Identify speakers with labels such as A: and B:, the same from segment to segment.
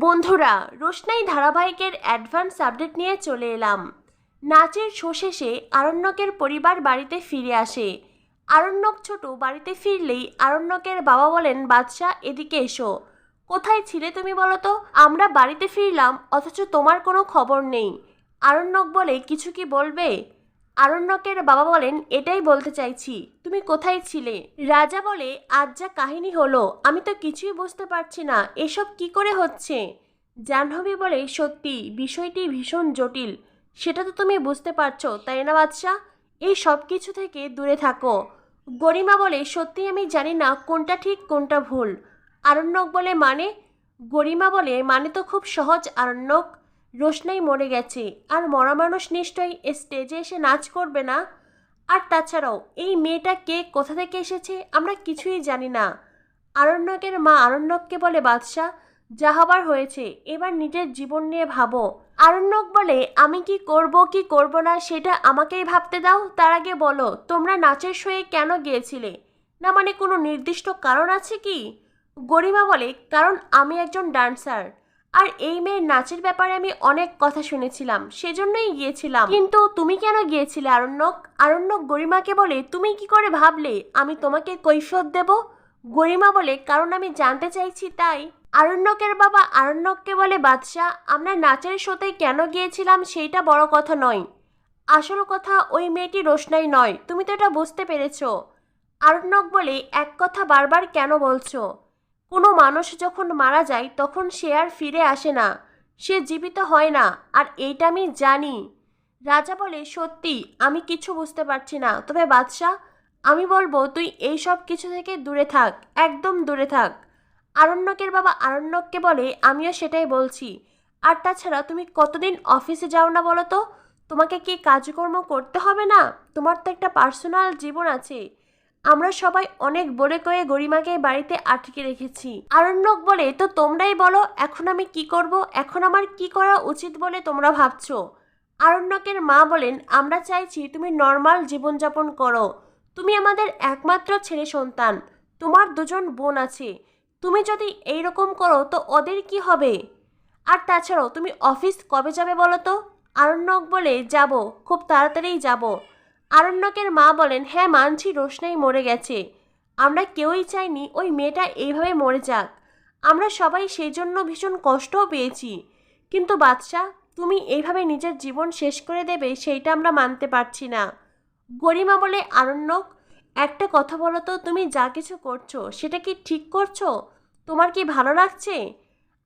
A: বন্ধুরা, রোশনাই ধারাবাহিকের advance update নিয়ে চলে এলাম। নাচের শো শেষে আরণ্যকের পরিবার বাড়িতে ফিরে আসে। আরণ্যক ছোট বাড়িতে ফিরলেই আরণ্যকের বাবা বলেন, বাদশাহ, এদিকে এসো। কোথায় ছিলে তুমি বলো তো? আমরা বাড়িতে ফিরলাম, অথচ তোমার কোনো খবর নেই। আরণ্যক বলে, কিছু কি বলবে? আরণ্যকের বাবা বলেন, এটাই বলতে চাইছি। তুমি কোথায় ছিলে? রাজা বলে, আজ যা কাহিনী হলো, আমি তো কিছুই বুঝতে পারছি না। এসব কি করে হচ্ছে? জাহ্নবী বলে, সত্যি, বিষয়টি ভীষণ জটিল। সেটা তো তুমি বুঝতে পারছ, তাই না বাদশাহ? এই সব কিছু থেকে দূরে থাকো। গরিমা বলে, সত্যি আমি জানি না কোনটা ঠিক, কোনটা ভুল। আরণ্যক বলে মানে? গরিমা বলে মানে তো খুব সহজ, আরণ্যক। রোশনাই মরে গেছে। আর মরা মানুষ নিশ্চয়ই স্টেজে এসে নাচ করবে না? আর তাছাড়াও, এই মেয়েটা কে, কোথা থেকে এসেছে, আমরা কিছুই জানি না। আরণ্যকের মা আরণ্যককে বলে, বাদশাহ, যা হবার হয়েছে, এবার নিজের জীবন নিয়ে ভাবো। আরণ্যক বলে, আমি কি করব কি করব না, সেটা আমাকেই ভাবতে দাও। তার আগে বলো, তোমরা নাচের শোয়ে কেন গিয়েছিলে? না মানে কোনো নির্দিষ্ট কারণ আছে কি? গরিমা বলে, কারণ আমি একজন ডান্সার আর এই মেয়ের নাচের ব্যাপারে আমি অনেক কথা শুনেছিলাম, সেজন্যই গিয়েছিলাম। কিন্তু তুমি কেন গিয়েছিলে, আরণ্যক? আরণ্যক গরিমাকে বলে, তুমি কি করে ভাবলে? আমি তোমাকে কৈফিয়ত দেব? গরিমা বলে, কারণ আমি জানতে চাইছি তাই। আরণ্যকের বাবা আরণ্যককে বলে, বাদশাহ, আমরা নাচের শোতে কেন গিয়েছিলাম সেইটা বড় কথা নয়। আসল কথা ওই মেয়েটি রোশনাই নয়। তুমি তো এটা বুঝতে পেরেছ। আরণ্যক বলে, এক কথা বারবার কেন বলছো? কোনো মানুষ যখন মারা যায়, তখন সে আর ফিরে আসে না। সে জীবিত হয় না, আর এইটা আমি জানি। রাজা বলে, সত্যি, আমি কিছু বুঝতে পারছি না। তবে বাদশাহ, আমি বলব, তুই এই সব কিছু থেকে দূরে থাক, একদম দূরে থাক। আরণ্যকের বাবা আরণ্যককে বলে, আমিও সেটাই বলছি। আর তাছাড়া, তুমি কতদিন অফিসে যাও না বলো তো? তোমাকে কি কাজকর্ম করতে হবে না? তোমার তো একটা পার্সোনাল জীবন আছে। আমরা সবাই অনেক বলে কয়ে গরিমাকে বাড়িতে আটকে রেখেছি। আরণ্যক বলে, তো তোমরাই বলো, এখন আমি কি করব? এখন আমার কি করা উচিত বলে তোমরা ভাবছ? আরণ্যকের মা বলেন, আমরা চাইছি তুমি নর্মাল জীবনযাপন করো। তুমি আমাদের একমাত্র ছেলে সন্তান। তোমার দুজন বোন আছে। তুমি যদি এই রকম করো, তো ওদের কি হবে? আর তাছাড়াও, তুমি অফিস কবে যাবে বলো তো? আরণ্যক বলে, যাব, খুব তাড়াতাড়িই যাব। আরণ্যকের মা বলেন হ্যাঁ মানছি, রোশনাই মরে গেছে। আমরা কেউই চাইনি ওই মেয়েটা এইভাবে মরে যাক। আমরা সবাই সেই জন্য ভীষণ কষ্টও পেয়েছি। কিন্তু বাদশাহ তুমি এইভাবে নিজের জীবন শেষ করে দেবে সেইটা আমরা মানতে পারছি না। গরিমা বলে আরণ্যক একটা কথা বলো তো, তুমি যা কিছু করছ, সেটা কি ঠিক করছ? তোমার কি ভালো লাগছে?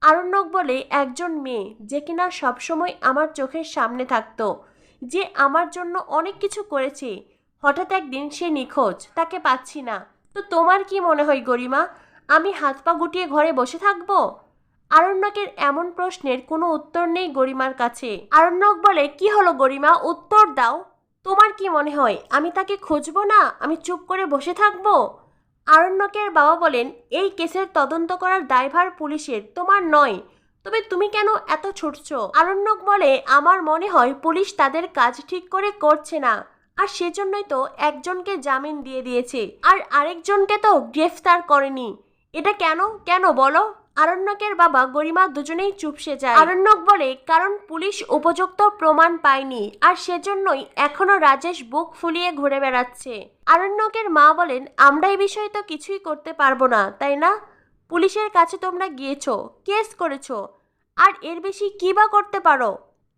A: আরণ্যক বলে, একজন মেয়ে, যে কিনা সবসময় আমার চোখের সামনে থাকতো। যে আমার জন্য অনেক কিছু করেছে। হঠাৎ একদিন সে নিখোঁজ, তাকে পাচ্ছি না। তো তোমার কি মনে হয় গরিমা, আমি হাত পা গুটিয়ে ঘরে বসে থাকব? আরণ্যকের এমন প্রশ্নের কোনো উত্তর নেই গরিমার কাছে। আরণ্যক বলে, কি হলো গরিমা, উত্তর দাও। তোমার কি মনে হয়, আমি তাকে খুঁজবো না? আমি চুপ করে বসে থাকব? আরণ্যকের বাবা বলেন, এই কেসের তদন্ত করার দায়ভার পুলিশের, তোমার নয়। তবে তুমি কেন এত ছুটছো? আরণ্যক বলে, আমার মনে হয় পুলিশ তাদের কাজ ঠিক করে করছে না। আর সেজন্যই তো একজনকে জামিন দিয়ে দিয়েছে। আর আরেকজনকে তো গ্রেফতার করেনি। এটা কেন? কেন বলো? আরণ্যকের বাবা গরিমা দুজনেই চুপসে যায়। আরণ্যক বলে, কারণ পুলিশ উপযুক্ত প্রমাণ পায়নি। আর সেজন্যই এখনও রাজেশ বুক ফুলিয়ে ঘুরে বেড়াচ্ছে। আরণ্যকের মা বলেন, আমরা এই বিষয়ে তো কিছুই করতে পারব না, তাই না? পুলিশের কাছে তোমরা গিয়েছো, কেস করেছ, আর এর বেশি কি বা করতে পারো?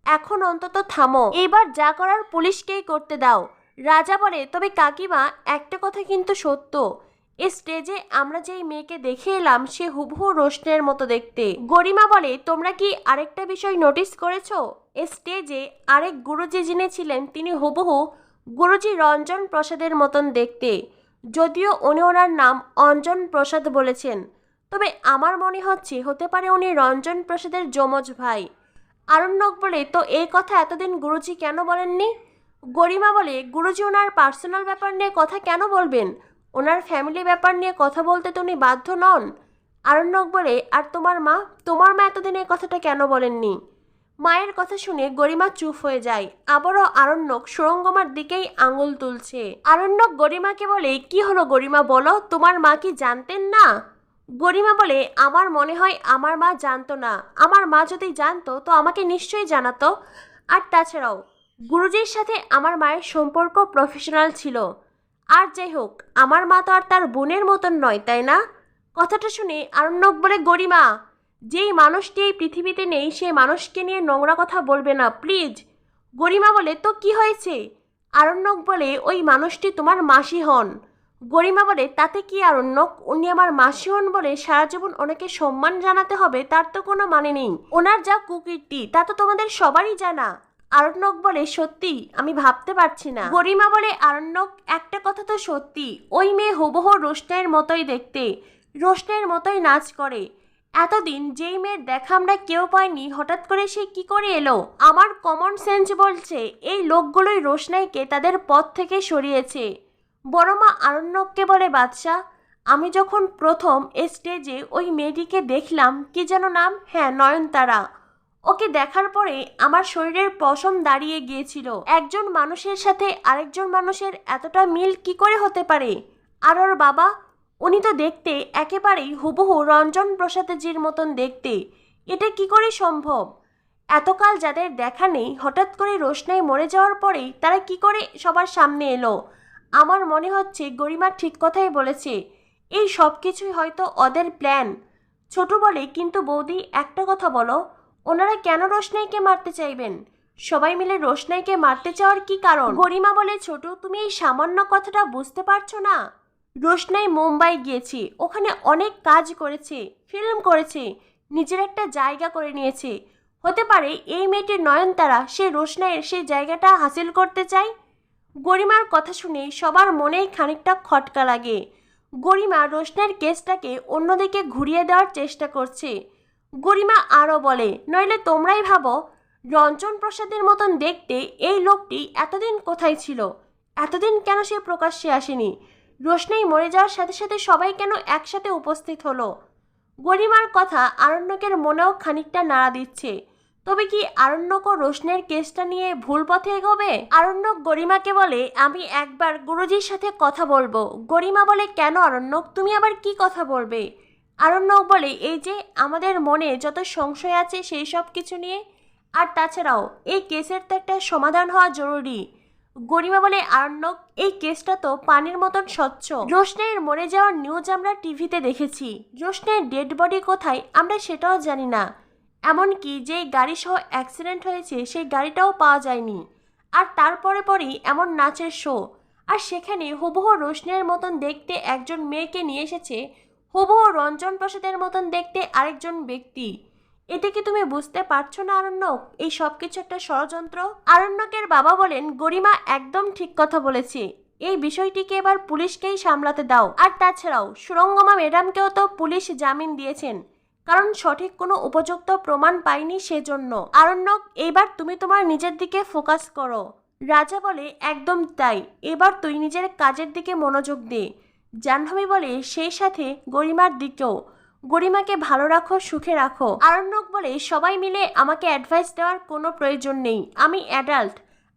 A: এখন অন্তত থামো। এবার যা করার পুলিশকেই করতে দাও। রাজা বলে, তবে কাকিমা, একটা কথা কিন্তু সত্য। এ স্টেজে আমরা যেই মেয়েকে দেখে এলাম, সে হুবহু রোশনের মতো দেখতে। গরিমা বলে, তোমরা কি আরেকটা বিষয় নোটিস করেছ? এ স্টেজে আরেক গুরুজি যিনি ছিলেন, তিনি হুবহু গুরুজি রঞ্জন প্রসাদের মতন দেখতে। যদিও উনি ওনার নাম অঞ্জন প্রসাদ বলেছেন। তবে আমার মনে হচ্ছে, হতে পারে উনি রঞ্জন প্রসাদের যমজ ভাই। আরণ্যক বলে, তো এই কথা এতদিন গুরুজি কেন বলেননি? গরিমা বলে, গুরুজি ওনার পার্সোনাল ব্যাপার নিয়ে কথা কেন বলবেন? ওনার ফ্যামিলি ব্যাপার নিয়ে কথা বলতে তো উনি বাধ্য নন। আরণ্যক বলে, আর তোমার মা? তোমার মা এতদিন এই কথাটা কেন বলেননি? মায়ের কথা শুনে গরিমা চুপ হয়ে যায়। আবারও আরণ্যক সুরঙ্গমার দিকেই আঙুল তুলছে। আরণ্যক গরিমাকে বলে, কি হলো গরিমা বলো? তোমার মা কি জানতেন না? গরিমা বলে, আমার মনে হয় আমার মা জানতো না। আমার মা যদি জানতো, তো আমাকে নিশ্চয়ই জানাতো। আর তাছাড়াও, গুরুজির সাথে আমার মায়ের সম্পর্ক প্রফেশনাল ছিল। আর যাই হোক, আমার মা তো আর তার বোনের মতন নয়, তাই না? কথাটা শুনে আরণ্যক বলে, গরিমা, যেই মানুষটি এই পৃথিবীতে নেই সেই মানুষকে নিয়ে নোংরা কথা বলবে না, প্লিজ। গরিমা বলে, তো কি হয়েছে? আরণ্যক বলে, ওই মানুষটি তোমার মাসি হন। গরিমা বলে, তাতে কি আরণ্যক উনি আমার মাসি হন বলে সারা জীবন ওনাকে সম্মান জানাতে হবে, তার তো কোনো মানে নেই। ওনার যা কুকীর্তি, তা তো তোমাদের সবারই জানা। আরণ্যক বলে, সত্যি, আমি ভাবতে পারছি না। গরিমা বলে, আরণ্যক, একটা কথা তো সত্যি, ওই মেয়ে হুবহু রোশনের মতোই দেখতে রোশনের মতোই নাচ করে। এতদিন যেই মেয়ের দেখা আমরা কেউ পাইনি, হঠাৎ করে সে কি করে এলো? আমার কমন সেন্স বলছে, এই লোকগুলোই রোশনাইকে তাদের পথ থেকে সরিয়েছে। বড়মা আরণ্যককে বলে, বাদশাহ, আমি যখন প্রথম স্টেজে ওই মেয়েটিকে দেখলাম, কি যেন নাম? হ্যাঁ নয়নতারা। ওকে দেখার পরে আমার শরীরের পশম দাঁড়িয়ে গিয়েছিল। একজন মানুষের সাথে আরেকজন মানুষের এতটা মিল কি করে হতে পারে? আর ওর বাবা? উনি তো দেখতে একেবারেই হুবহু রঞ্জন প্রসাদজির মতন দেখতে। এটা কি করে সম্ভব? এতকাল যাদের দেখা নেই, হঠাৎ করে রোশনাই মরে যাওয়ার পরেই তারা কি করে সবার সামনে এলো? আমার মনে হচ্ছে গরিমা ঠিক কথাই বলেছে। এই সব কিছুই হয়তো ওদের প্ল্যান ছোট বলে কিন্তু বৌদি একটা কথা বলো, ওনারা কেন রোশনাইকে মারতে চাইবেন? সবাই মিলে রোশনাইকে মারতে চাওয়ার কি কারণ? গরিমা বলে, ছোট, তুমি এই সামান্য কথাটা বুঝতে পারছ না? রোশনাই মুম্বাই গিয়েছে, ওখানে অনেক কাজ করেছে ফিল্ম করেছে, নিজের একটা জায়গা করে নিয়েছে। হতে পারে এই মেয়েটির নয়নতারা সে রোশনাইয়ের সেই জায়গাটা হাসিল করতে চায়? গরিমার কথা শুনে সবার মনেই খানিকটা খটকা লাগে। গরিমা রোশনের কেসটাকে অন্যদিকে ঘুরিয়ে দেওয়ার চেষ্টা করছে। গরিমা আরও বলে, নইলে তোমরাই ভাবো, রঞ্জন প্রসাদের মতন দেখতে এই লোকটি এতদিন কোথায় ছিল? এতদিন কেন সে প্রকাশ্যে আসেনি? রোশনাই মরে যাওয়ার সাথে সাথে সবাই কেন একসাথে উপস্থিত হলো? গরিমার কথা আরণ্যকের মনেও খানিকটা নাড়া দিচ্ছে। তবে কি আরণ্যক ও রোশনের কেসটা নিয়ে ভুল পথে এগোবে? আরণ্যক গরিমাকে বলে, আমি একবার গুরুজির সাথে কথা বলব। গরিমা বলে, কেন আরণ্যক? তুমি আবার কি কথা বলবে? আরণ্যক বলে, এই যে আমাদের মনে যত সংশয় আছে সেই সব কিছু নিয়ে, আর তাছাড়াও এই কেসের তো একটা সমাধান হওয়া জরুরি। গরিমা বলে, আরণ্যক, এই কেসটা তো পানির মতন স্বচ্ছ। রোশনের মরে যাওয়ার নিউজ আমরা টিভিতে দেখেছি। রোশনের ডেড বডি কোথায় আমরা সেটাও জানি না। এমনকি যে গাড়ি সহ অ্যাক্সিডেন্ট হয়েছে, সেই গাড়িটাও পাওয়া যায়নি। আর তারপরে পরেই এমন নাচের শো আর সেখানে হুবহু রোশনের মতন দেখতে একজন মেয়েকে নিয়ে এসেছে, হুবহু রঞ্জন প্রসাদের মতন দেখতে আরেকজন ব্যক্তি। এতে কি তুমি বুঝতে পারছ না, আরণ্যক? এই সব কিছু একটা ষড়যন্ত্র? আরণ্যকের বাবা বলেন, গরিমা একদম ঠিক কথা বলেছে। এই বিষয়টিকে এবার পুলিশকেই সামলাতে দাও। আর তাছাড়াও, সুরঙ্গমা ম্যাডামকেও তো পুলিশ জামিন দিয়েছেন। কারণ সঠিক কোনো উপযুক্ত প্রমাণ পাইনি সেজন্য। আরণ্যক এবার তুমি তোমার নিজের দিকে ফোকাস করো। রাজা বলে, একদম তাই। এবার তুই নিজের কাজের দিকে মনোযোগ দে। জাহ্নবী বলে, সেই সাথে গরিমার দিকেও। গরিমাকে ভালো রাখো, সুখে রাখো। আরণ্যক বলে, সবাই মিলে আমাকে অ্যাডভাইস দেওয়ার কোনো প্রয়োজন নেই। আমি অ্যাডাল্ট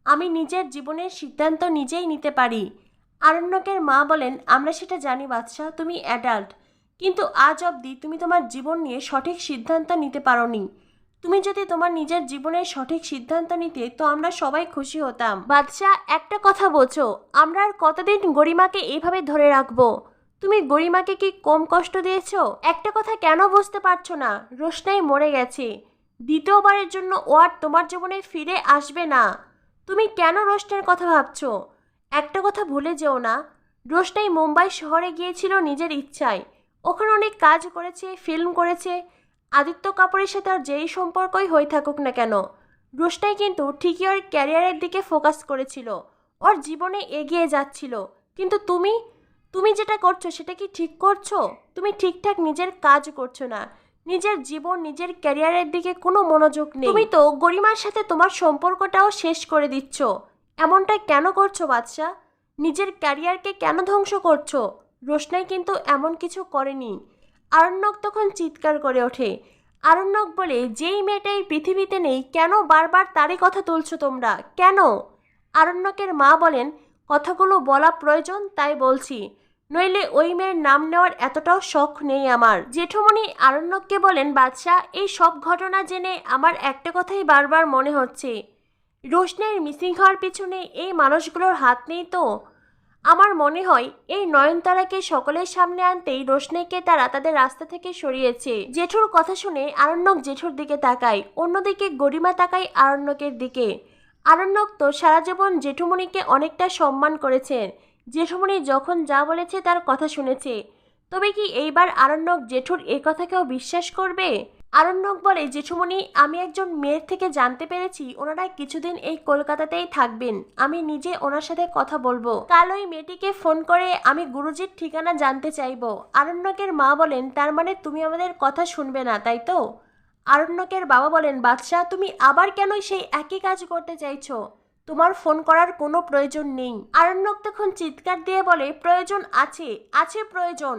A: আমি নিজের জীবনের সিদ্ধান্ত নিজেই নিতে পারি। আরণ্যকের মা বলেন, আমরা সেটা জানি বাদশাহ, তুমি অ্যাডাল্ট কিন্তু আজ অবধি তুমি তোমার জীবন নিয়ে সঠিক সিদ্ধান্ত নিতে পারোনি। তুমি যদি তোমার নিজের জীবনের সঠিক সিদ্ধান্ত নিতে, তো আমরা সবাই খুশি হতাম। বাদশাহ, একটা কথা বোঝো আমরা আর কতদিন গরিমাকে এইভাবে ধরে রাখব? তুমি গরিমাকে কি কম কষ্ট দিয়েছ? একটা কথা কেন বুঝতে পারছ না? রোশনাই মরে গেছে। দ্বিতীয়বারের জন্য ও আর তোমার জীবনে ফিরে আসবে না। তুমি কেন রোশনের কথা ভাবছ? একটা কথা ভুলে যেও না। রোশনাই মুম্বাই শহরে গিয়েছিল নিজের ইচ্ছায়। ওখানে অনেক কাজ করেছে ফিল্ম করেছে। আদিত্য কাপুরের সাথে আর যেই সম্পর্কই হয়ে থাকুক না কেন, রোশনাই কিন্তু ঠিকই ওর ক্যারিয়ারের দিকে ফোকাস করেছিল। ওর জীবনে এগিয়ে যাচ্ছিল। কিন্তু তুমি তুমি যেটা করছ সেটা কি ঠিক করছ? তুমি ঠিকঠাক নিজের কাজ করছ না। নিজের জীবন, নিজের ক্যারিয়ারের দিকে কোনো মনোযোগ নেই। তুমি তো গরিমার সাথে তোমার সম্পর্কটাও শেষ করে দিচ্ছ। এমনটা কেন করছ বাদশা নিজের ক্যারিয়ারকে কেন ধ্বংস করছ? রোশনাই কিন্তু এমন কিছু করেনি। আরণ্যক তখন চিৎকার করে ওঠে। আরণ্যক বলে, যেই মেয়েটা এই পৃথিবীতে নেই, কেন বারবার তারই কথা তুলছো তোমরা? কেন? আরণ্যকের মা বলেন, কথাগুলো বলা প্রয়োজন, তাই বলছি। নইলে ওই মেয়ের নাম নেওয়ার এতটাও শখ নেই আমার। জেঠুমণি আরণ্যককে বলেন, বাদশাহ, এই সব ঘটনা জেনে আমার একটা কথাই বারবার মনে হচ্ছে। রোশনের মিসিং হওয়ার পিছনে এই মানুষগুলোর হাত নেই তো? আমার মনে হয় এই নয়নতারাকে সকলের সামনে আনতেই রোশনেকে তারা তাদের রাস্তা থেকে সরিয়েছে। জেঠুর কথা শুনে আরণ্যক জেঠুর দিকে তাকায়, অন্যদিকে গরিমা তাকায় আরণ্যকের দিকে। আরণ্যক তো সারা জীবন জেঠুমণিকে অনেকটা সম্মান করেছেন। জেঠুমণি যখন যা বলেছে তার কথা শুনেছে। তবে কি এইবার আরণ্যক জেঠুর এ কথাকেও বিশ্বাস করবে? আরণ্যক বলে, জেঠুমণি, আমি একজন মেয়ের থেকে জানতে পেরেছি ওনারা কিছুদিন এই কলকাতাতেই থাকবেন। আমি নিজে ওনার সাথে কথা বলব। কাল ওই মেয়েটিকে ফোন করে আমি গুরুজির ঠিকানা জানতে চাইব। আরণ্যকের মা বলেন, তার মানে তুমি আমাদের কথা শুনবে না, তাই তো? আরণ্যকের বাবা বলেন, বাদশাহ, তুমি আবার কেন সেই একই কাজ করতে চাইছো? তোমার ফোন করার কোনো প্রয়োজন নেই। আরণ্যক তখন চিৎকার দিয়ে বলে, প্রয়োজন আছে আছে প্রয়োজন।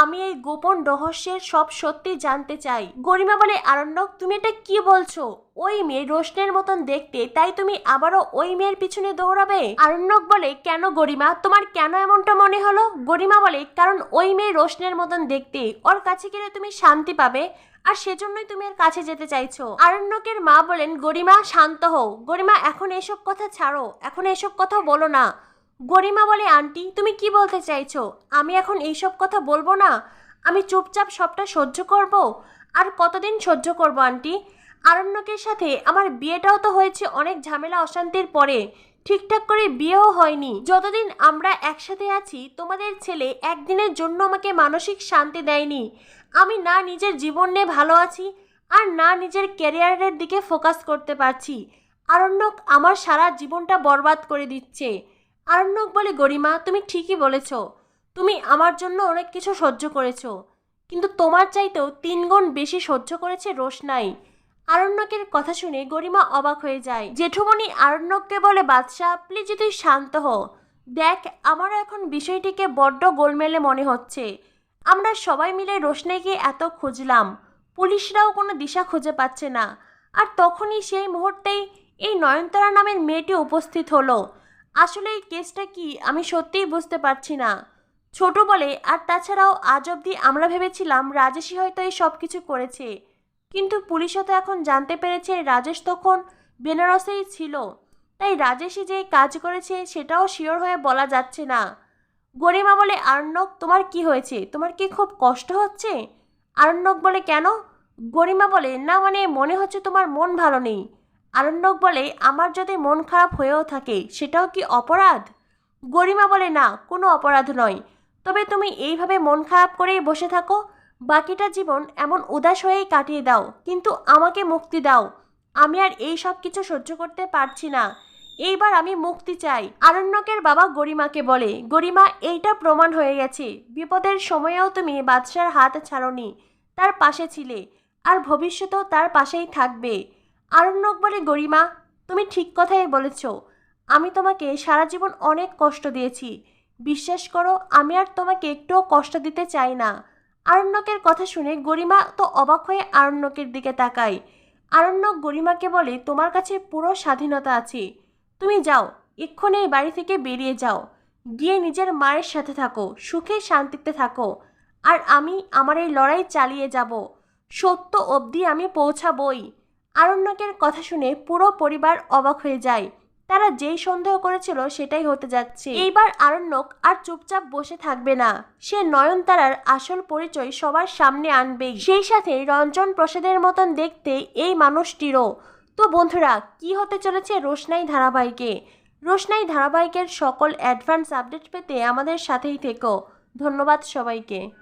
A: আমি এই গোপন রহস্যের সব সত্যি জানতে চাই। গরিমা বলে, আরণ্যক, তুমি এটা কি বলছো? ওই মেয়ে রোশনের মতন দেখতে, তাই তুমি আবারও ওই মেয়ের পিছনে দৌড়াবে? আরণ্যক বলে, কেন গরিমা? তোমার কেন এমনটা মনে হলো? গরিমা বলে, কারণ ওই মেয়ে রোশনের মতন দেখতে, ওর কাছে গেলে তুমি শান্তি পাবে, আর সেজন্যই তুমি এর কাছে যেতে চাইছো। আরণ্যকের মা বলেন, গরিমা, শান্ত হও। গরিমা, এখন এসব কথা ছাড়ো। এখন এসব কথা বলো না। গরিমা বলে, আন্টি, তুমি কি বলতে চাইছো? আমি এখন এইসব কথা বলব না? আমি চুপচাপ সবটা সহ্য করব? আর কতদিন সহ্য করব, আন্টি? আরণ্যকের সাথে আমার বিয়েটাও তো হয়েছে অনেক ঝামেলা অশান্তির পরে। ঠিকঠাক করে বিয়েও হয়নি। যতদিন আমরা একসাথে আছি, তোমাদের ছেলে একদিনের জন্য আমাকে মানসিক শান্তি দেয়নি। আমি না নিজের জীবন নিয়ে ভালো আছি, আর না নিজের ক্যারিয়ারের দিকে ফোকাস করতে পারছি। আরণ্যক আমার সারা জীবনটা বরবাদ করে দিচ্ছে। আরণ্যক বলে গরিমা, তুমি ঠিকই বলেছ। তুমি আমার জন্য অনেক কিছু সহ্য করেছ। কিন্তু তোমার চাইতেও তিনগুণ বেশি সহ্য করেছে রোশনাই আরণ্যকের কথা শুনে গরিমা অবাক হয়ে যায়। জেঠুমণি আরণ্যককে বলে, বাদশাহ প্লিজ তুই শান্ত হ দেখ, আমারও এখন বিষয়টিকে বড্ড গোলমেলে মনে হচ্ছে। আমরা সবাই মিলে রোশনাইকে এত খুঁজলাম। পুলিশরাও কোনো দিশা খুঁজে পাচ্ছে না। আর তখনই সেই মুহূর্তেই এই নয়নতারা নামের মেয়েটি উপস্থিত হলো। আসলে এই কেসটা কি আমি সত্যিই বুঝতে পারছি না। ছোট বলে, আর তাছাড়াও আজ অবধি আমরা ভেবেছিলাম রাজেশই হয়তো এই সব কিছু করেছে। কিন্তু পুলিশও তো এখন জানতে পেরেছে রাজেশ তখন বেনারসেই ছিল। তাই রাজেশই যে কাজ করেছে সেটাও শিওর হয়ে বলা যাচ্ছে না। গরিমা বলে আরণ্যক তোমার কি হয়েছে? তোমার কি খুব কষ্ট হচ্ছে? আরণ্যক বলে, কেন? গরিমা বলে, না মানে মনে হচ্ছে তোমার মন ভালো নেই। আরণ্যক বলে, আমার যদি মন খারাপ হয়েও থাকে, সেটাও কি অপরাধ? গরিমা বলে, না, কোনো অপরাধ নয়। তবে তুমি এইভাবে মন খারাপ করেই বসে থাকো। বাকিটা জীবন এমন উদাস হয়েই কাটিয়ে দাও। কিন্তু আমাকে মুক্তি দাও। আমি আর এই সব কিছু সহ্য করতে পারছি না। এইবার আমি মুক্তি চাই। আরণ্যকের বাবা গরিমাকে বলে, গরিমা, এইটা প্রমাণ হয়ে গেছে। বিপদের সময়েও তুমি বাদশার হাত ছাড়নি। তার পাশে ছিলে। আর ভবিষ্যতেও তার পাশেই থাকবে। আরণ্যক বলে গরিমা, তুমি ঠিক কথাই বলেছ। আমি তোমাকে সারা জীবন অনেক কষ্ট দিয়েছি। বিশ্বাস করো, আমি আর তোমাকে একটুও কষ্ট দিতে চাই না। আরণ্যকের কথা শুনে গরিমা তো অবাক হয়ে আরণ্যকের দিকে তাকায়। আরণ্যক গরিমাকে বলে, তোমার কাছে পুরো স্বাধীনতা আছে। তুমি যাও, এক্ষুনি এই বাড়ি থেকে বেরিয়ে যাও। গিয়ে নিজের মায়ের সাথে থাকো, সুখে শান্তিতে থাকো। আর আমি আমার এই লড়াই চালিয়ে যাব। সত্য অবধি আমি পৌঁছাবই। আরণ্যকের কথা শুনে পুরো পরিবার অবাক হয়ে যায়। তারা যেই সন্দেহ করেছিল সেটাই হতে যাচ্ছে। এইবার আরণ্যক আর চুপচাপ বসে থাকবে না। সে নয়নতারার আসল পরিচয় সবার সামনে আনবেই। সেই সাথে রঞ্জন প্রসাদের মতন দেখতে এই মানুষটিরও। তো বন্ধুরা, কি হতে চলেছে রোশনাই ধারাবাহিকে? রোশনাই ধারাবাহিকের সকল অ্যাডভান্স আপডেট পেতে আমাদের সাথেই থেকো। ধন্যবাদ সবাইকে।